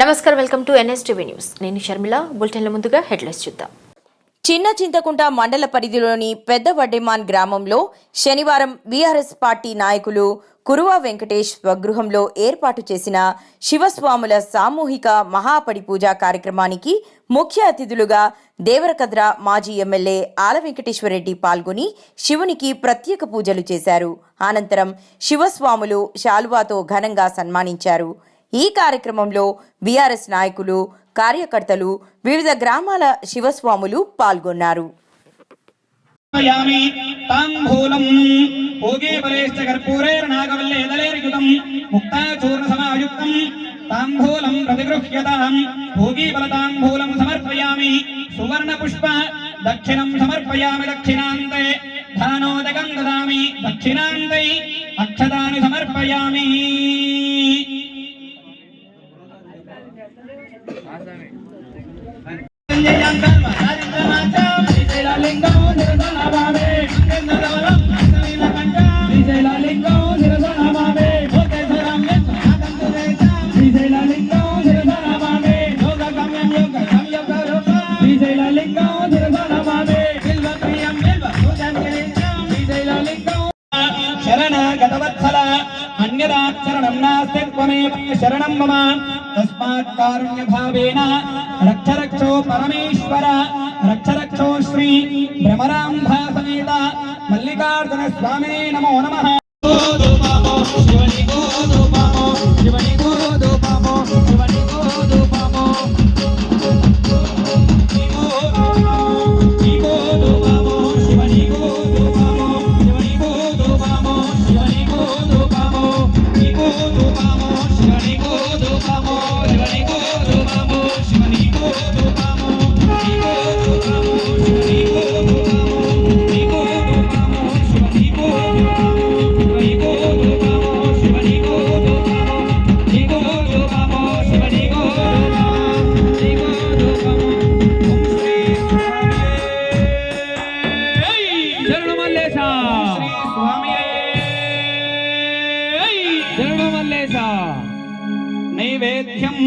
నమస్కారం welcome to NSTV news. నేను షర్మిల. బులెటిన్ల ముందుగా హెడ్లైన్స్ చూద్దాం. చిన్న చింతకుంట మండల పరిధిలోని పెద్ద వడ్డెమాన్ గ్రామంలో శనివారం బీఆర్ఎస్ పార్టీ నాయకులు కురువా వెంకటేష్ స్వగృహంలో ఏర్పాటు చేసిన శివస్వాముల సామూహిక మహాపడి పూజా కార్యక్రమానికి ముఖ్య అతిథులుగా దేవరకద్ర మాజీ ఎమ్మెల్యే ఆల వెంకటేశ్వరరెడ్డి పాల్గొని శివునికి ప్రత్యేక పూజలు చేశారు. అనంతరం శివస్వాములు శాలువాతో ఘనంగా సన్మానించారు. ఈ కార్యక్రమంలో బీఆర్ఎస్ నాయకులు కార్యకర్తలు వివిధ గ్రామాల శివస్వాములు పాల్గొన్నారు. యామి తాంబూలం భోగే బలేష్ట కర్పూరేర నాగవల్లే దలేరియుతం ముక్తాచూర్ణ సమాయుక్తం. తాంబూలం ప్రతిగృహ్యతాం భోగి సమర్పయామి. సువర్ణపుష్ప దక్షిణం సమర్పయామి దక్షిణాంతే. ధానోదకం దదామి దక్షిణాంతై అక్షదాని సమర్పయామి. అన్యదాచరణం నాస్తి త్వమేవ శరణం మమ तस्मात् कारुण्य रक्ष रक्षो परमेश्वर रक्ष रक्षो श्री समेत मल्लिकार्जुन स्वामी नमो नमः। వల్లేసా? నైవేద్యం.